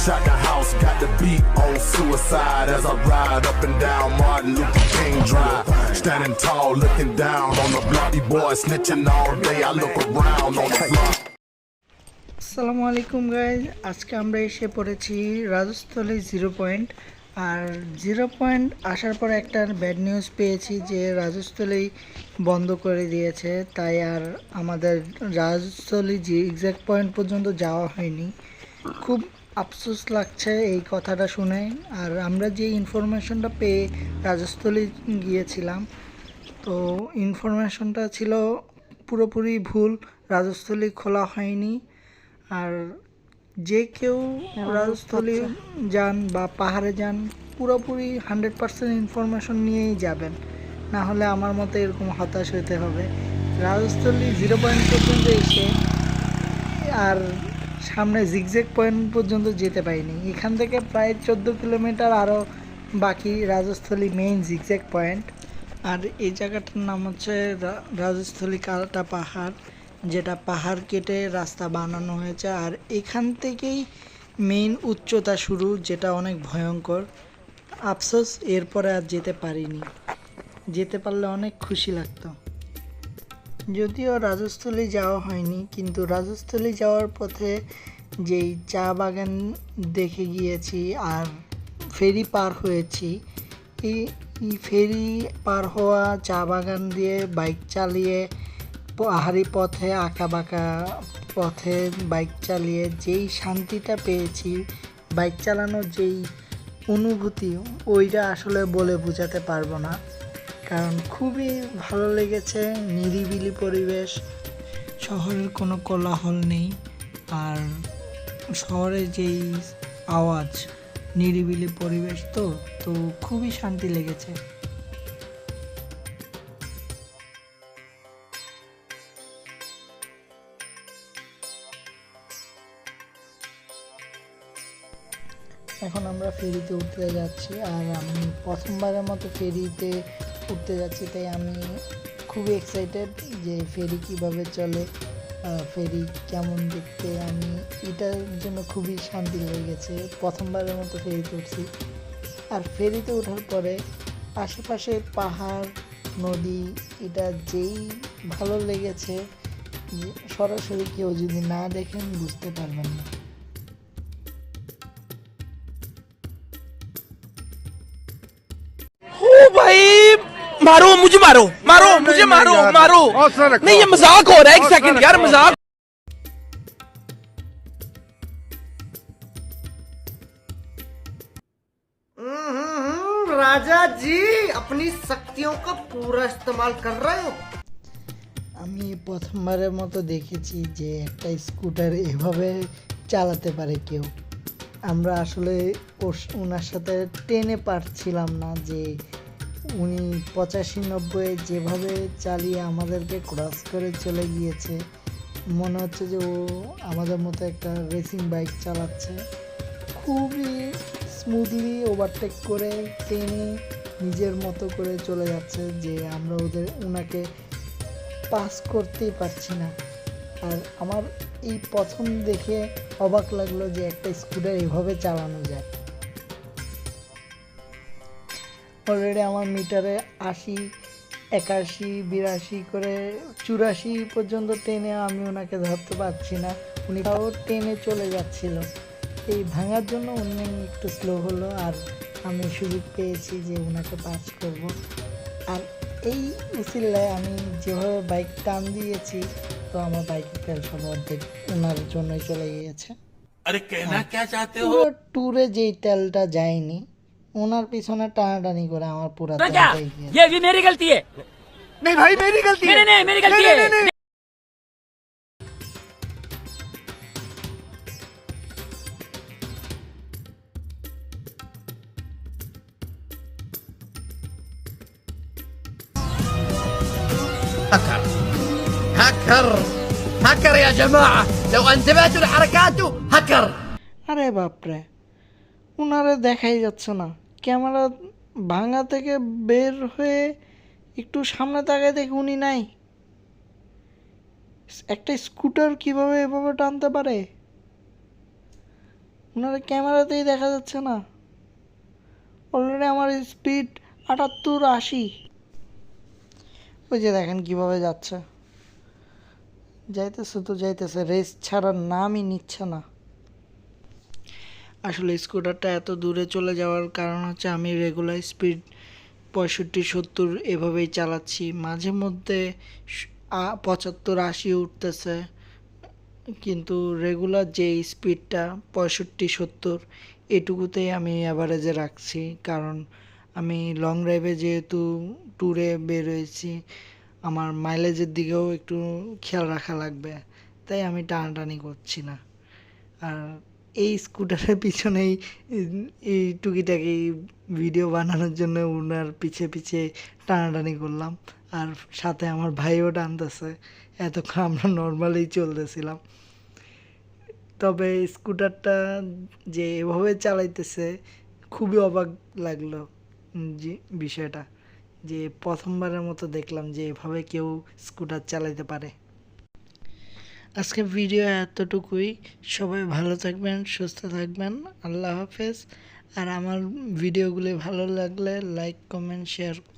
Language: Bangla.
Fresh out the house, got the beat on suicide as I ride up and down Martin Luther King Drive. Standing tall, looking down on the. These boys snitching all day. I look around on the block. আসসালামু আলাইকুম গাইজ আজকে আমরা এসে পড়েছি রাজস্থলী জিরো পয়েন্ট আর জিরো পয়েন্ট আসার পর একটা ব্যাড নিউজ পেয়েছি যে রাজস্থলী বন্ধ করে দিয়েছে তাই আর আমাদের রাজস্থলী যে এক্সাক্ট পয়েন্ট পর্যন্ত যাওয়া হয়নি খুব আফসোস লাগছে এই কথাটা শুনে। আর আমরা যে ইনফরমেশনটা পেয়ে রাজস্থলী গিয়েছিলাম তো ইনফরমেশনটা ছিল পুরোপুরি ভুল রাজস্থলী খোলা হয়নি। আর যে কেউ রাজস্থলী যান বা পাহাড়ে যান পুরোপুরি হান্ড্রেড পার্সেন্ট ইনফরমেশন নিয়েই যাবেন। না হলে আমার মতো এরকম হতাশ হতে হবে। রাজস্থলী জিরো পয়েন্ট পর্যন্ত এসে আর সামনে জিগজেক পয়েন্ট পর্যন্ত যেতে পারিনি। এখান থেকে প্রায় চোদ্দ কিলোমিটার আরও বাকি রাজস্থলী মেইন জিগজেক পয়েন্ট আর এই জায়গাটার নাম হচ্ছে রাজস্থলী কালটা পাহাড়, যেটা পাহাড় কেটে রাস্তা বানানো হয়েছে। আর এখান থেকেই মেইন উচ্চতা শুরু, যেটা অনেক ভয়ঙ্কর। আফসোস, এরপরে আর যেতে পারিনি। যেতে পারলে অনেক খুশি লাগতো। যদিও রাজস্থলী যাওয়া হয়নি, কিন্তু রাজস্থলী যাওয়ার পথে যেই চা বাগান দেখে গিয়েছি আর ফেরি পার হয়েছি, এই ফেরি পার হওয়া চা বাগান দিয়ে বাইক চালিয়ে পাহাড়ি পথে আঁকা বাঁকা পথে বাইক চালিয়ে যেই শান্তিটা পেয়েছি, বাইক চালানোর যেই অনুভূতি, ওইটা আসলে বলে বোঝাতে পারব না। কারণ খুবই ভালো লেগেছে, নিরিবিলি পরিবেশ, শহরের কোনো কোলাহল নেই, আর শহরে যেই আওয়াজ, নিরিবিলি পরিবেশ তো তো খুবই শান্তি লেগেছে। এখন আমরা ফেরিতে উঠতে যাচ্ছি, আর আমি প্রথমবারের মতো ফেরিতে উঠতে যাচ্ছি, তাই আমি খুবই এক্সাইটেড যে ফেরি কীভাবে চলে ফেরি কেমন দেখতে। আমি এটার জন্য খুবই শান্তি হয়ে গেছে, প্রথমবারের মতো ফেরিতে উঠছি আর ফেরিতে ওঠার পরে আশেপাশে পাহাড়, নদী, এটা যেই ভালো লেগেছে সরাসরি কেউ যদি না দেখেন বুঝতে পারবেন না। ভাই! मारो मुझे मारो मारो मुझे मारो मारो नहीं ये मजाक हो रहा है एक सेकंड यार मजाक हम्म, राजा जी अपनी शक्तियों का पूरा इस्तेमाल कर रहे हो আমি প্রথমবারের মতো দেখেছি যে একটা স্কুটার এভাবে চালাতে পারে কেউ আমরা আসলে ওর- ওনার সাথে টেনে পারছিলাম না যে উনি পঁচাশি নব্বই যেভাবে চালিয়ে আমাদেরকে ক্রস করে চলে গিয়েছে, মনে হচ্ছে যে ও আমাদের মতো একটা রেসিং বাইক চালাচ্ছে। খুবই স্মুথলি ওভারটেক করে টেনে নিজের মতো করে চলে যাচ্ছে যে আমরা ওদের ওনাকে পাস করতেই পারছি না। আর আমার এই প্রথম দেখে অবাক লাগল যে একটা স্কুটার এভাবে চালানো যায়। অলরেডি আমার মিটারে আশি একাশি বিরাশি করে চুরাশি পর্যন্ত টেনে আমি ওনাকে ধরতে পারছি না। উনি তাও টেনে চলে যাচ্ছিল। এই ভাঙার জন্য উনি একটু স্লো হলো আর আমি সুযোগ পেয়েছি যে ওনাকে পাস করব। আর এই উচিল্লায় আমি যেভাবে বাইক টান দিয়েছি তো আমার বাইক তেল সব অর্ধেক ওনার জন্যই চলে গিয়েছে। আরে কেনা হ্যাঁ। কে চাতে হো? ট্যুরে যেই তেলটা যায়নি ওনার পিছনে টানাটানি করে আমার পুরো তেলটাই গিয়েছে ये भी मेरी गलती है नहीं भाई मेरी गलती नहीं नहीं मेरी गलती है هكر هكر هكر يا جماعة لو انتبهتوا لحركاته هكر আরে বাপরে ওনারে দেখাই যাচ্ছে না ক্যামেরা ভাঙা থেকে বের হয়ে একটু সামনে তাকায় দেখে উনি নাই। একটা স্কুটার কীভাবে এভাবে টানতে পারে? ওনারা ক্যামেরাতেই দেখা যাচ্ছে না। অলরেডি আমার স্পিড আটাত্তর আশি। ওই যে দেখেন কীভাবে যাচ্ছে। যাইতেছে তো যাইতেছে রেস ছাড়ার নামই নিচ্ছে না। আসলে স্কুটারটা এত দূরে চলে যাওয়ার কারণ হচ্ছে আমি রেগুলার স্পিড পঁয়ষট্টি, সত্তর এভাবেই চালাচ্ছি। মাঝে মধ্যে পঁচাত্তর, আশি উঠতেছে। কিন্তু রেগুলার যে স্পিডটা পঁয়ষট্টি, সত্তর, এটুকুতেই আমি অ্যাভারেজে রাখছি। কারণ আমি লং ড্রাইভে যেহেতু ট্যুরে বের হয়েছি, আমার মাইলেজের দিকেও একটু খেয়াল রাখা লাগবে। তাই আমি টানাটানি করছি না। আর এই স্কুটারের পিছনেই, এই- টুকিটাকি ভিডিও বানানোর জন্য ওনার পিছে পিছে টানাটানি করলাম। আর সাথে আমার ভাইও টানতেছে, এতক্ষণ আমরা নর্মালি চলতেছিলাম। তবে স্কুটারটা যে এভাবে চালাইতেছে, খুবই অবাক লাগল যে বিষয়টা। যে প্রথমবারের মতো দেখলাম যে এভাবে কেউ স্কুটার চালাইতে পারে। আজকে ভিডিও এতটুকুই। সবাই ভালো থাকবেন, সুস্থ থাকবেন। আল্লাহ হাফেজ। আর আমার ভিডিওগুলি ভালো লাগলে লাইক কমেন্ট শেয়ার